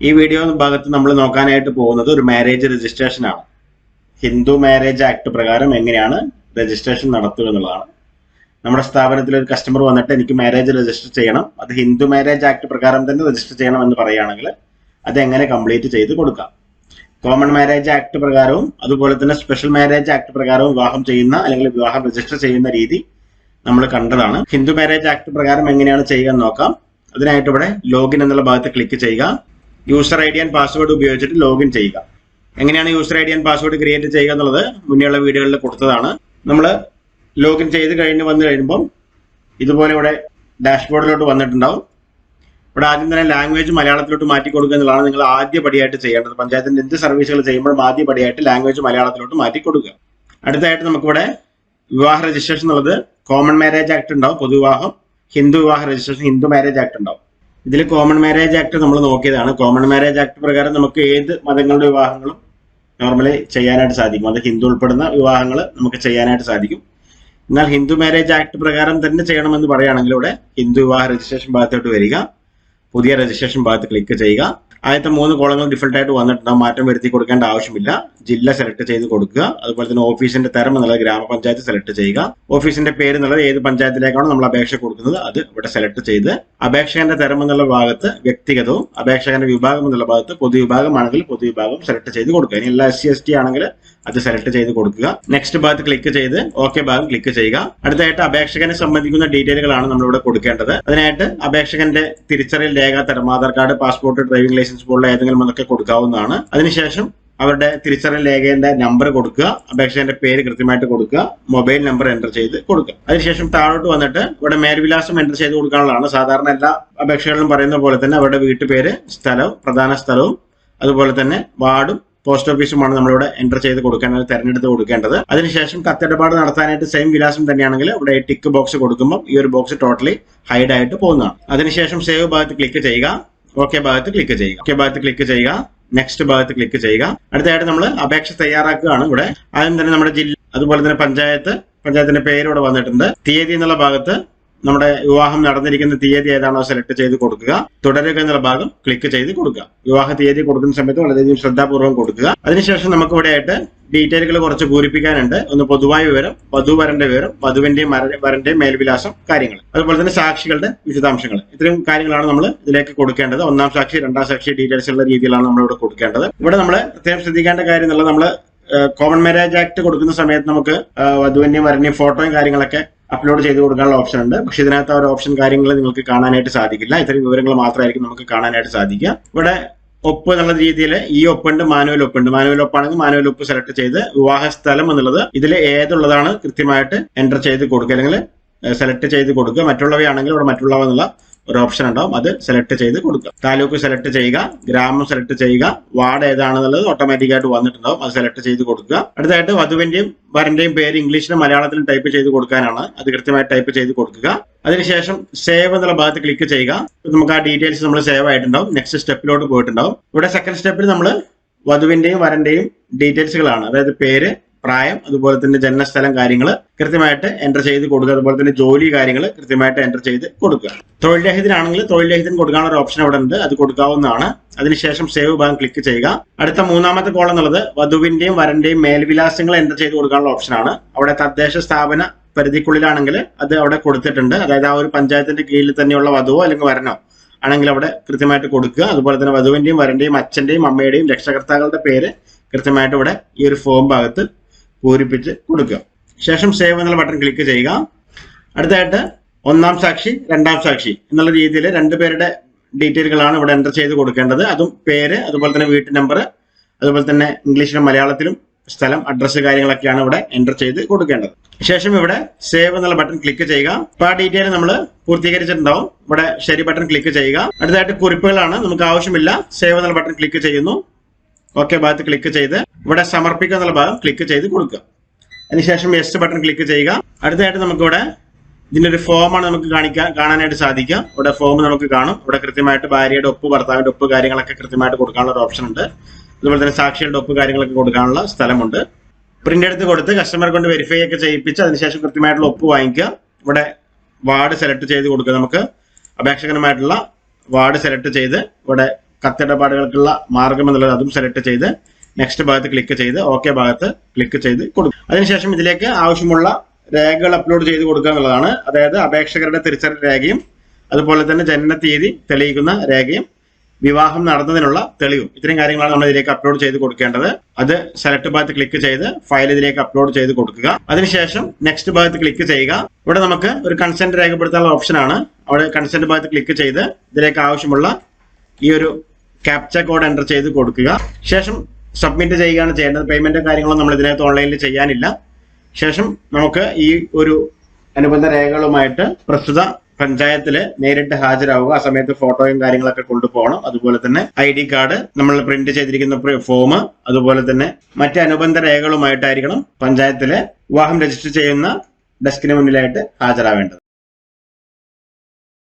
ഈ വീഡിയോ ഭാഗത്ത് നമ്മൾ നോക്കാനായിട്ട് പോകുന്നത് ഒരു മാരേജ് രജിസ്ട്രേഷൻ ആണ്. ഹിന്ദു മാരേജ് ആക്ട് പ്രകാരം എങ്ങനെയാണ് രജിസ്ട്രേഷൻ നടത്തുക എന്നുള്ളതാണ്. നമ്മുടെ സ്ഥാപനത്തിൽ ഒരു കസ്റ്റമർ വന്നിട്ട് എനിക്ക് മാരേജ് രജിസ്റ്റർ ചെയ്യണം. അത് ഹിന്ദു മാരേജ് ആക്ട് പ്രകാരം തന്നെ രജിസ്റ്റർ ചെയ്യണം എന്ന് പറയുകയാണെങ്കിൽ അത് എങ്ങനെ കംപ്ലീറ്റ് ചെയ്ത് കൊടുക്കാം. കോമൺ മാരേജ് ആക്ട് പ്രകാരവും അതുപോലെ തന്നെ സ്പെഷ്യൽ മാരേജ് ആക്ട് പ്രകാരവും വിവാഹം ചെയ്യുന്ന അല്ലെങ്കിൽ വിവാഹം രജിസ്റ്റർ ചെയ്യുന്ന രീതി നമ്മൾ കണ്ടതാണ്. ഹിന്ദു മാരേജ് ആക്ട് പ്രകാരം എങ്ങനെയാണ് ചെയ്യുക എന്ന് നോക്കാം. അതിനായിട്ട് ഇവിടെ ലോഗിൻ എന്നുള്ള ഭാഗത്ത് ക്ലിക്ക് ചെയ്യുക. User I D and password ഉപയോഗിച്ചിട്ട് ലോഗിൻ ചെയ്യുക. എങ്ങനെയാണ് user I D and password create ചെയ്യുക എന്നുള്ളത് മുന്നേയുള്ള വീഡിയോകളിൽ കൊടുത്തതാണ്. നമ്മൾ ലോഗിൻ ചെയ്ത് കഴിഞ്ഞ് വന്നു കഴിയുമ്പം ഇതുപോലെ ഇവിടെ ഡാഷ്ബോർഡിലോട്ട് വന്നിട്ടുണ്ടാവും. ഇവിടെ ആദ്യം തന്നെ ലാംഗ്വേജ് മലയാളത്തിലോട്ട് മാറ്റി കൊടുക്കുക എന്നുള്ളതാണ് നിങ്ങൾ ആദ്യ പടിയായിട്ട് ചെയ്യേണ്ടത്. പഞ്ചായത്തിന്റെ എന്ത് സർവീസുകൾ ചെയ്യുമ്പോഴും ആദ്യ പടിയായിട്ട് ലാംഗ്വേജ് മലയാളത്തിലോട്ട് മാറ്റി കൊടുക്കുക. അടുത്തായിട്ട് നമുക്കിവിടെ വിവാഹ രജിസ്ട്രേഷൻ എന്നുള്ളത് കോമൺ മാരേജ് ആക്ട് ഉണ്ടാവും. പൊതുവിവാഹം ഹിന്ദു വിവാഹ രജിസ്ട്രേഷൻ ഹിന്ദു മാരേജ് ആക്ട് ഉണ്ടാവും. ഇതിൽ കോമൺ മാരേജ് ആക്ട് നമ്മൾ നോക്കിയതാണ്. കോമൺ മാരേജ് ആക്ട് പ്രകാരം നമുക്ക് ഏത് മതങ്ങളുടെ വിവാഹങ്ങളും നോർമലി ചെയ്യാനായിട്ട് സാധിക്കും. അത് ഹിന്ദു ഉൾപ്പെടുന്ന വിവാഹങ്ങൾ നമുക്ക് ചെയ്യാനായിട്ട് സാധിക്കും. എന്നാൽ ഹിന്ദു മാരേജ് ആക്ട് പ്രകാരം തന്നെ ചെയ്യണമെന്ന് പറയുകയാണെങ്കിൽ ഇവിടെ ഹിന്ദു വിവാഹ രജിസ്ട്രേഷൻ ഭാഗത്തോട്ട് വരിക. പുതിയ രജിസ്ട്രേഷൻ ഭാഗത്ത് ക്ലിക്ക് ചെയ്യുക. ആദ്യത്തെ മൂന്ന് കോളങ്ങൾ ഡിഫൾട്ട് ആയിട്ട് വന്നിട്ടുണ്ടാവും മാറ്റം വരുത്തി കൊടുക്കേണ്ട ആവശ്യമില്ല. ജില്ല സെലക്ട് ചെയ്ത് കൊടുക്കുക. അതുപോലെ തന്നെ ഓഫീസിന്റെ തരം എന്നുള്ളത് ഗ്രാമപഞ്ചായത്ത് സെലക്ട് ചെയ്യുക. ഓഫീസിന്റെ പേര് എന്നുള്ളത് ഏത് പഞ്ചായത്തിലേക്കാണോ നമ്മൾ അപേക്ഷ കൊടുക്കുന്നത്. അത് ഇവിടെ സെലക്ട് ചെയ്ത് അപേക്ഷകന്റെ തരം എന്നുള്ള ഭാഗത്ത് വ്യക്തിഗതവും അപേക്ഷകന്റെ വിഭാഗം എന്നുള്ള ഭാഗത്ത് പൊതുവിഭാഗമാണെങ്കിൽ പൊതുവിഭാഗം സെലക്ട് ചെയ്ത് കൊടുക്കുക. ഇനി എല്ലാ എസ് സി എസ് ടി ആണെങ്കിൽ അത് സെലക്ട് ചെയ്ത് കൊടുക്കുക. നെക്സ്റ്റ് ഭാഗത്ത് ക്ലിക്ക് ചെയ്ത് ഓക്കെ ഭാഗം ക്ലിക്ക് ചെയ്യുക. അടുത്തായിട്ട് അപേക്ഷകനെ സംബന്ധിക്കുന്ന ഡീറ്റെയിലുകളാണ് നമ്മളിവിടെ കൊടുക്കേണ്ടത്. അതിനായിട്ട് അപേക്ഷകന്റെ തിരിച്ചറിയൽ രേഖ തരം Aadhaar card passport driving licence പോലുള്ള ഏതെങ്കിലും ഒന്നൊക്കെ കൊടുക്കാവുന്നതാണ്. അതിനുശേഷം അവരുടെ തിരിച്ചറിയൽ രേഖയുടെ നമ്പർ കൊടുക്കുക അപേക്ഷകന്റെ പേര് കൃത്യമായിട്ട് കൊടുക്കുക മൊബൈൽ നമ്പർ എന്റർ ചെയ്ത് കൊടുക്കുക. അതിനുശേഷം താഴോട്ട് വന്നിട്ട് ഇവിടെ മേൽവിലാസം എന്റർ ചെയ്ത് കൊടുക്കാനുള്ളതാണ്. സാധാരണ എല്ലാ അപേക്ഷകളിലും പറയുന്ന പോലെ തന്നെ അവരുടെ വീട്ടുപേര് സ്ഥലവും പ്രധാന സ്ഥലവും അതുപോലെ തന്നെ വാർഡും പോസ്റ്റ് ഓഫീസുമാണ് നമ്മളിവിടെ എന്റർ ചെയ്ത് കൊടുക്കേണ്ടത് തെരഞ്ഞെടുത്ത് കൊടുക്കേണ്ടത്. അതിനുശേഷം കത്തിടപാട് നടത്താനായിട്ട് സെയിം വിലാസം തന്നെയാണെങ്കിൽ ഇവിടെ ടിക്ക് ബോക്സ് കൊടുക്കുമ്പോൾ ഈ ഒരു ബോക്സ് ടോട്ടലി ഹൈഡ് ആയിട്ട് പോകുന്നതാണ്. അതിനുശേഷം സേവ് ഭാഗത്ത് ക്ലിക്ക് ചെയ്യുക. ഓക്കെ ഭാഗത്ത് ക്ലിക്ക് ചെയ്യുക. ഓക്കെ ഭാഗത്ത് ക്ലിക്ക് ചെയ്യുക. നെക്സ്റ്റ് ഭാഗത്ത് ക്ലിക്ക് ചെയ്യുക. അടുത്തതായിട്ട് നമ്മൾ അപേക്ഷ തയ്യാറാക്കുകയാണ് ഇവിടെ. ആദ്യം തന്നെ നമ്മുടെ ജില്ല അതുപോലെ തന്നെ പഞ്ചായത്ത് പഞ്ചായത്തിന്റെ പേര് ഇവിടെ വന്നിട്ടുണ്ട്. തീയതി എന്നുള്ള ഭാഗത്ത് നമ്മുടെ വിവാഹം നടന്നിരിക്കുന്ന തീയതി ഏതാണോ സെലക്ട് ചെയ്ത് കൊടുക്കുക. തുടരുക എന്നുള്ള ഭാഗം ക്ലിക്ക് ചെയ്ത് കൊടുക്കുക. വിവാഹ തീയതി കൊടുക്കുന്ന സമയത്ത് വളരെയധികം ശ്രദ്ധാപൂർവം കൊടുക്കുക. അതിനുശേഷം നമുക്ക് ഇവിടെ ആയിട്ട് ഡീറ്റെയിലുകൾ കുറച്ച് പൂരിപ്പിക്കാനുണ്ട്. ഒന്ന് പൊതുവായ വിവരം വധുവരന്റെ വിവരം വധുവിന്റെയും വരന്റെയും മേൽവിലാസം കാര്യങ്ങൾ. അതുപോലെ തന്നെ സാക്ഷികളുടെ വിശദാംശങ്ങൾ. ഇത്രയും കാര്യങ്ങളാണ് നമ്മൾ ഇതിലേക്ക് കൊടുക്കേണ്ടത്. ഒന്നാം സാക്ഷി രണ്ടാം സാക്ഷി ഡീറ്റെയിൽസ് ഉള്ള രീതിയിലാണ് നമ്മൾ ഇവിടെ കൊടുക്കേണ്ടത്. ഇവിടെ നമ്മൾ പ്രത്യേകം ശ്രദ്ധിക്കേണ്ട കാര്യം നമ്മൾ കോമൺ മാരേജ് ആക്ട് കൊടുക്കുന്ന സമയത്ത് നമുക്ക് വധുവിന്റെയും വരന്റെയും ഫോട്ടോയും കാര്യങ്ങളൊക്കെ അപ്ലോഡ് ചെയ്ത് കൊടുക്കാനുള്ള ഓപ്ഷൻ ഉണ്ട്. പക്ഷെ ഇതിനകത്ത് ആ ഒരു ഓപ്ഷൻ കാര്യങ്ങൾ നിങ്ങൾക്ക് കാണാനായിട്ട് സാധിക്കില്ല. ഇത്രയും വിവരങ്ങൾ മാത്രമായിരിക്കും നമുക്ക് കാണാനായിട്ട് സാധിക്കുക. ഇവിടെ ഒപ്പ് എന്നുള്ള രീതിയിൽ ഈ ഒപ്പുണ്ട് മാനുവൽ ഒപ്പുണ്ട് മാനുവൽ ഒപ്പാണെങ്കിൽ മാനുവൽ ഒപ്പ് സെലക്ട് ചെയ്ത് വിവാഹ സ്ഥലം എന്നുള്ളത് ഇതിൽ ഏതുള്ളതാണ് കൃത്യമായിട്ട് എന്റർ ചെയ്ത് കൊടുക്കുക അല്ലെങ്കിൽ സെലക്ട് ചെയ്ത് കൊടുക്കുക. മറ്റുള്ളവയാണെങ്കിൽ ഇവിടെ മറ്റുള്ളവ എന്നുള്ള ഒരു ഓപ്ഷൻ ഉണ്ടാവും. അത് സെലക്ട് ചെയ്ത് കൊടുക്കുക. താലൂക്ക് സെലക്ട് ചെയ്യുക ഗ്രാമം സെലക്ട് ചെയ്യുക വാർഡ് ഏതാണെന്നുള്ളത് ഓട്ടോമാറ്റിക് ആയിട്ട് വന്നിട്ടുണ്ടാവും. അത് സെലക്ട് ചെയ്ത് കൊടുക്കുക. അടുത്തായിട്ട് വധുവിന്റെയും വരന്റെയും പേര് ഇംഗ്ലീഷിലും മലയാളത്തിലും ടൈപ്പ് ചെയ്ത് കൊടുക്കാനാണ്. അത് കൃത്യമായിട്ട് ടൈപ്പ് ചെയ്ത് കൊടുക്കുക. അതിനുശേഷം സേവ് എന്നുള്ള ഭാഗത്ത് ക്ലിക്ക് ചെയ്യുക. നമുക്ക് ആ ഡീറ്റെയിൽസ് നമ്മൾ സേവ് ആയിട്ടുണ്ടാവും. നെക്സ്റ്റ് സ്റ്റെപ്പിലോട്ട് പോയിട്ടുണ്ടാവും. ഇവിടെ സെക്കൻഡ് സ്റ്റെപ്പിൽ നമ്മൾ വധുവിന്റെയും വരന്റെയും ഡീറ്റെയിൽസുകളാണ് അതായത് പേര് പ്രായം അതുപോലെ തന്നെ ജനനസ്ഥലം കാര്യങ്ങൾ കൃത്യമായിട്ട് എന്റർ ചെയ്ത് കൊടുക്കുക. അതുപോലെ തന്നെ ജോലി കാര്യങ്ങൾ കൃത്യമായിട്ട് എന്റർ ചെയ്ത് കൊടുക്കുക. തൊഴിൽ രഹിതനാണെങ്കിൽ തൊഴിൽ രഹിതൻ കൊടുക്കാനുള്ള ഒരു ഓപ്ഷൻ അവിടെ ഉണ്ട് അത് കൊടുക്കാവുന്നതാണ്. അതിനുശേഷം സേവ് ഭാഗം ക്ലിക്ക് ചെയ്യുക. അടുത്ത മൂന്നാമത്തെ കോളം എന്നുള്ളത് വധുവിന്റെയും വരന്റെയും മേൽവിലാസങ്ങൾ എന്റർ ചെയ്ത് കൊടുക്കാനുള്ള ഓപ്ഷനാണ് അവിടെ തദ്ദേശ സ്ഥാപന പരിധിക്കുള്ളിലാണെങ്കിൽ അത് അവിടെ കൊടുത്തിട്ടുണ്ട്. അതായത് ആ ഒരു പഞ്ചായത്തിന്റെ കീഴിൽ തന്നെയുള്ള വധുവോ അല്ലെങ്കിൽ വരനോ ആണെങ്കിൽ അവിടെ കൃത്യമായിട്ട് കൊടുക്കുക. അതുപോലെ തന്നെ വധുവിന്റെയും വരന്റെയും അച്ഛന്റെയും അമ്മയുടെയും രക്ഷകർത്താക്കളുടെ പേര് കൃത്യമായിട്ട് ഇവിടെ ഈ ഒരു ഫോം ഭാഗത്ത് പൂരിപ്പിച്ച് കൊടുക്കുക. ശേഷം സേവ് എന്നുള്ള ബട്ടൺ ക്ലിക്ക് ചെയ്യുക. അടുത്തായിട്ട് ഒന്നാം സാക്ഷി രണ്ടാം സാക്ഷി എന്നുള്ള രീതിയിൽ രണ്ടുപേരുടെ ഡീറ്റെയിലുകളാണ് ഇവിടെ എന്റർ ചെയ്ത് കൊടുക്കേണ്ടത്. അതും പേര് അതുപോലെ തന്നെ വീട്ടു നമ്പർ അതുപോലെ തന്നെ ഇംഗ്ലീഷിലും മലയാളത്തിലും സ്ഥലം അഡ്രസ്സ് കാര്യങ്ങളൊക്കെയാണ് ഇവിടെ എന്റർ ചെയ്ത് കൊടുക്കേണ്ടത്. ശേഷം ഇവിടെ സേവ് എന്നുള്ള ബട്ടൺ ക്ലിക്ക് ചെയ്യുക. അപ്പോൾ ആ ഡീറ്റെയിൽ നമ്മൾ പൂർത്തീകരിച്ചിട്ടുണ്ടാവും. ഇവിടെ ശരി ബട്ടൺ ക്ലിക്ക് ചെയ്യുക. അടുത്തായിട്ട് കുറിപ്പുകളാണ്. നമുക്ക് ആവശ്യമില്ല. സേവ് എന്നുള്ള ബട്ടൺ ക്ലിക്ക് ചെയ്യുന്നു. ഓക്കെ ഭാഗത്ത് ക്ലിക്ക് ചെയ്ത് ഇവിടെ സമർപ്പിക്കുക എന്നുള്ള ഭാഗം ക്ലിക്ക് ചെയ്ത് കൊടുക്കുക. അതിനുശേഷം യെസ് ബട്ടൺ ക്ലിക്ക് ചെയ്യുക. അടുത്തതായിട്ട് നമുക്കിവിടെ ഇതിന്റെ ഒരു ഫോമാണ് നമുക്ക് കാണിക്കാൻ കാണാനായിട്ട് സാധിക്കുക. ഇവിടെ ഫോം നമുക്ക് കാണും. ഇവിടെ കൃത്യമായിട്ട് ഭാര്യയുടെ ഒപ്പ് ഭർത്താവിന്റെ ഒപ്പ് കാര്യങ്ങളൊക്കെ കൃത്യമായിട്ട് കൊടുക്കാനുള്ള ഒരു ഓപ്ഷൻ ഉണ്ട്. അതുപോലെ തന്നെ സാക്ഷികളുടെ ഒപ്പ് കാര്യങ്ങളൊക്കെ കൊടുക്കാനുള്ള സ്ഥലമുണ്ട്. പ്രിന്റ് എടുത്ത് കൊടുത്ത് കസ്റ്റമർ കൊണ്ട് വെരിഫൈ ഒക്കെ ചെയ്യിപ്പിച്ച് അതിനുശേഷം കൃത്യമായിട്ടുള്ള ഒപ്പ് വാങ്ങിക്കുക. ഇവിടെ വാർഡ് സെലക്ട് ചെയ്ത് കൊടുക്കുക നമുക്ക്. അപേക്ഷകനുമായിട്ടുള്ള വാർഡ് സെലക്ട് ചെയ്ത് ഇവിടെ കത്തിടപാടുകൾക്കുള്ള മാർഗം എന്നുള്ളത് അതും സെലക്ട് ചെയ്ത് നെക്സ്റ്റ് ഭാഗത്ത് ക്ലിക്ക് ചെയ്ത് ഓക്കെ ഭാഗത്ത് ക്ലിക്ക് ചെയ്ത് കൊടുക്കും. അതിനുശേഷം ഇതിലേക്ക് ആവശ്യമുള്ള രേഖകൾ അപ്ലോഡ് ചെയ്ത് കൊടുക്കുക എന്നുള്ളതാണ്. അതായത് അപേക്ഷകരുടെ തിരിച്ചറിയൽ രേഖയും അതുപോലെ തന്നെ ജനന തീയതി തെളിയിക്കുന്ന രേഖയും വിവാഹം നടന്നതിനുള്ള തെളിവും. ഇത്രയും കാര്യങ്ങളാണ് നമ്മൾ ഇതിലേക്ക് അപ്ലോഡ് ചെയ്ത് കൊടുക്കേണ്ടത്. അത് സെലക്ട് ഭാഗത്ത് ക്ലിക്ക് ചെയ്ത് ഫയൽ ഇതിലേക്ക് അപ്ലോഡ് ചെയ്ത് കൊടുക്കുക. അതിനുശേഷം നെക്സ്റ്റ് ഭാഗത്ത് ക്ലിക്ക് ചെയ്യുക. ഇവിടെ നമുക്ക് ഒരു കൺസെന്റ് രേഖപ്പെടുത്താനുള്ള ഓപ്ഷനാണ് അവിടെ കൺസെന്റ് ഭാഗത്ത് ക്ലിക്ക് ചെയ്ത് ഇതിലേക്ക് ആവശ്യമുള്ള ഈ ഒരു ക്യാപ്ച കോഡ് എന്റർ ചെയ്ത് കൊടുക്കുക. ശേഷം സബ്മിറ്റ് ചെയ്യുകയാണ് ചെയ്യേണ്ടത്. പേയ്മെന്റും കാര്യങ്ങളും നമ്മൾ ഇതിനകത്ത് ഓൺലൈനിൽ ചെയ്യാനില്ല. ശേഷം നമുക്ക് ഈ ഒരു അനുബന്ധ രേഖകളുമായിട്ട് പ്രസ്തുത പഞ്ചായത്തിൽ നേരിട്ട് ഹാജരാവുക. ആ സമയത്ത് ഫോട്ടോയും കാര്യങ്ങളൊക്കെ കൊണ്ടുപോകണം. അതുപോലെ തന്നെ ഐ ഡി കാർഡ് നമ്മൾ പ്രിന്റ് ചെയ്തിരിക്കുന്ന ഫോം അതുപോലെ തന്നെ മറ്റ് അനുബന്ധ രേഖകളുമായിട്ടായിരിക്കണം പഞ്ചായത്തിലെ വിവാഹം രജിസ്റ്റർ ചെയ്യുന്ന ഡെസ്കിന് മുന്നിലായിട്ട് ഹാജരാവേണ്ടത്.